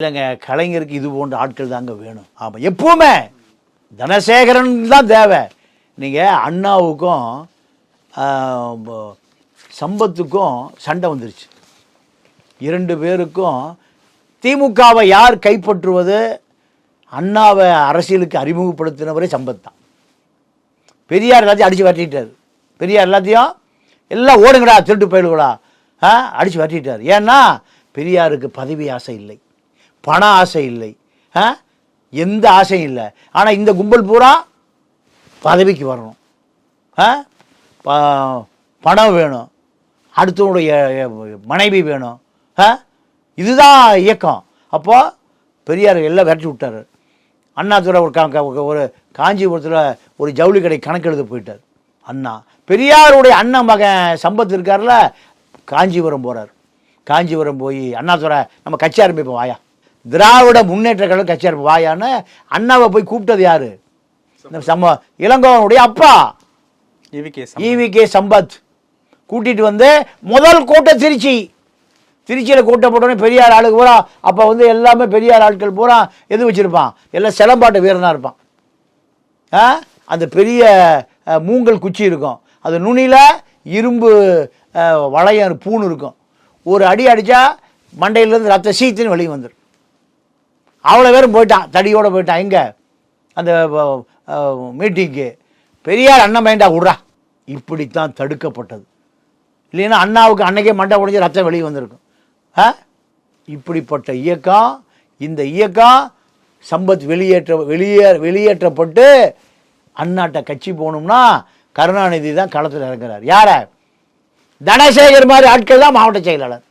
இல்லைங்க கலைஞருக்கு இது போன்ற ஆட்கள் தாங்க வேணும். ஆமாம் எப்பவுமே தனசேகரன் தான் தேவை. நீங்கள் அண்ணாவுக்கும் சம்பத்துக்கும் சண்டை வந்துருச்சு. இரண்டு பேருக்கும் திமுகவை யார் கைப்பற்றுவது? அண்ணாவை அரசியலுக்கு அறிமுகப்படுத்தினவரே சம்பத் தான். பெரியார் எல்லாத்தையும் அடித்து வரட்டிட்டார். பெரியார் எல்லாத்தையும் எல்லாம் ஓடுங்கடா திருட்டு போயிடுங்கடா ஆ அடித்து வரட்டிட்டார். ஏன்னா பெரியாருக்கு பதவி ஆசை இல்லை. பண ஆசை இல்லை. ஆ? எந்த ஆசையும் இல்லை. ஆனால் இந்த கும்பல் பூரா பதவிக்கு வரணும். ஆ? ப- பணம் வேணும். அடுத்தவனுடைய மனைவி வேணும். ஆ? இதுதான் இயக்கம். அப்போது பெரியார் எல்லாம் விரட்டி விட்டார். அண்ணாதுரை ஒரு கா- ஒரு காஞ்சிபுரத்தில் ஒரு ஜவுளி கடை கணக்கு போயிட்டார். அண்ணா. பெரியாருடைய அண்ணன் மகன் சம்பத் இருக்கார்ல காஞ்சிபுரம் போகிறார் காஞ்சிபுரம் போய் அண்ணாதுரை நம்ம கட்சி ஆரம்பிப்போம் வாயா. திராவிட முன்னேற்ற கழகம் கட்சி ஆரம்பிப்போம் வாயான்னு அண்ணாவை போய் கூப்பிட்டது யாரு? இந்த சம்ம இளங்கோவனுடைய அப்பா. E V K Sampath. கூட்டிட்டு வந்து முதல் கூட்டம் திருச்சி. திருச்சியில் கூட்டம் போட்டோன்னே பெரியார் ஆளுக்கு பூரா அப்போ வந்து எல்லாமே பெரியார் ஆட்கள் பூரா எது வச்சுருப்பான்? எல்லாம் சிலம்பாட்ட வீரனாக இருப்பான். ஆ? அந்த பெரிய மூங்கல் குச்சி இருக்கும். அது நுனியில் இரும்பு வளையம் பூணு இருக்கும். ஒரு அடி அடித்தா மண்டையிலேருந்து ரத்த சீத்துன்னு வெளியே வந்துடும் அவ்வளோ பேரும் போயிட்டான் தடியோடு போயிட்டான். இங்கே அந்த மீட்டிங்க்கு பெரியார் அண்ணன் மைண்டா விட்றா இப்படித்தான் தடுக்கப்பட்டது. இல்லைன்னா அண்ணாவுக்கு அன்னைக்கே மண்டை உடஞ்சி ரத்தம் வெளியே வந்திருக்கும். ஆ? இப்படிப்பட்ட இயக்கம் இந்த இயக்கம் சம்பத் வெளியேற்ற வெளியே வெளியேற்றப்பட்டு அண்ணாட்ட கட்சி போகணும்னா கருணாநிதி தான் களத்தில் இறங்குறார். யார? தனசேகர் மாதிரி ஆட்கள் தான் மாவட்ட செயலாளர்.